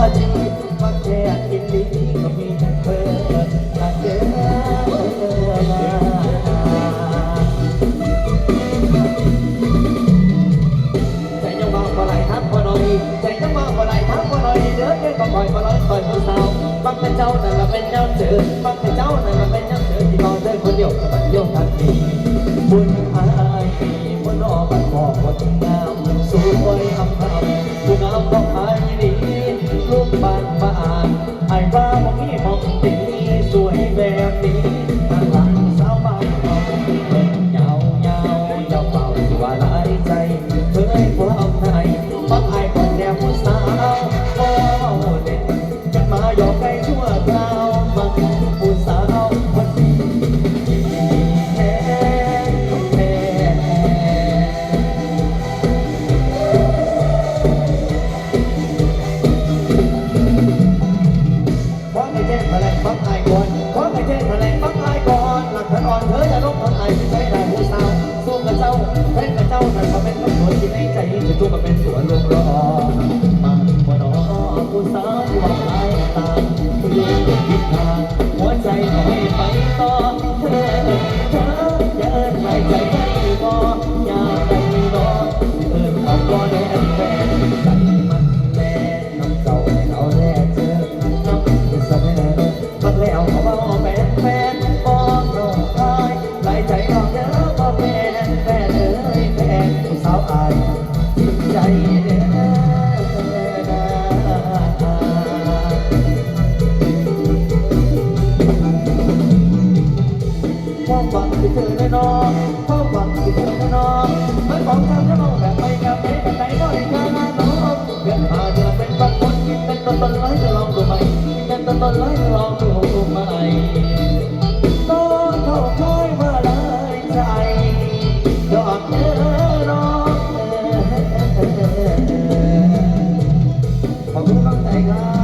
อดีมาแค่กินดีก็มีแต่เธอมาเจอใจยังมองบ่ไหลทักบ่หน่อยใจยังมองบ่ไหลทักบ่หน่อยเด้อเด้อก็คอยบ่ร้อยคอยผู้สาวบางเป็นเจ้านั่นละเป็นเจ้าเจอบางเป็นเจ้านั่นละเป็นเจ้าเจอที่รอเธอคนเดียวกับมันเดียวทันทีบุญอายบนออกมันพอคนงามสู้ไว้อำพา ออย่าลบทางไอ้ที่ใช้ได้หูสาวสู้กับเจ้าแพ้กับเจ้านั่ก็เป็นคำสวนที่ในใจจะจูบมาเป็นตัวลมรอมาบ่นอผู้สาวที่ว่าหลายตาผู้ยืนผิดทาง ต้นต้นร้อยจะลองดูใหมต้นเท่าคอยมื่อไรใจดอกเออน้องขอบคุณกำลังใจครับ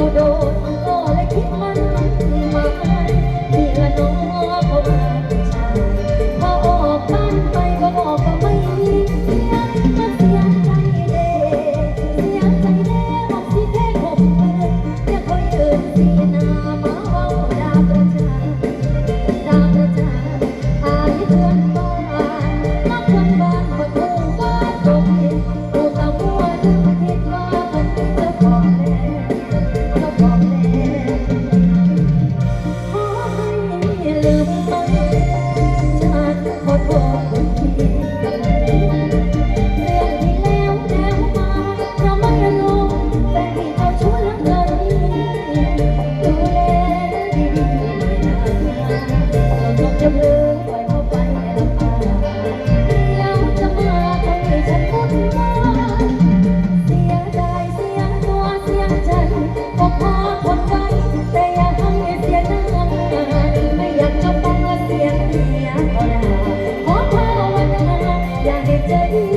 no, no. little bit. day.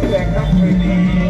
Yeah, completely.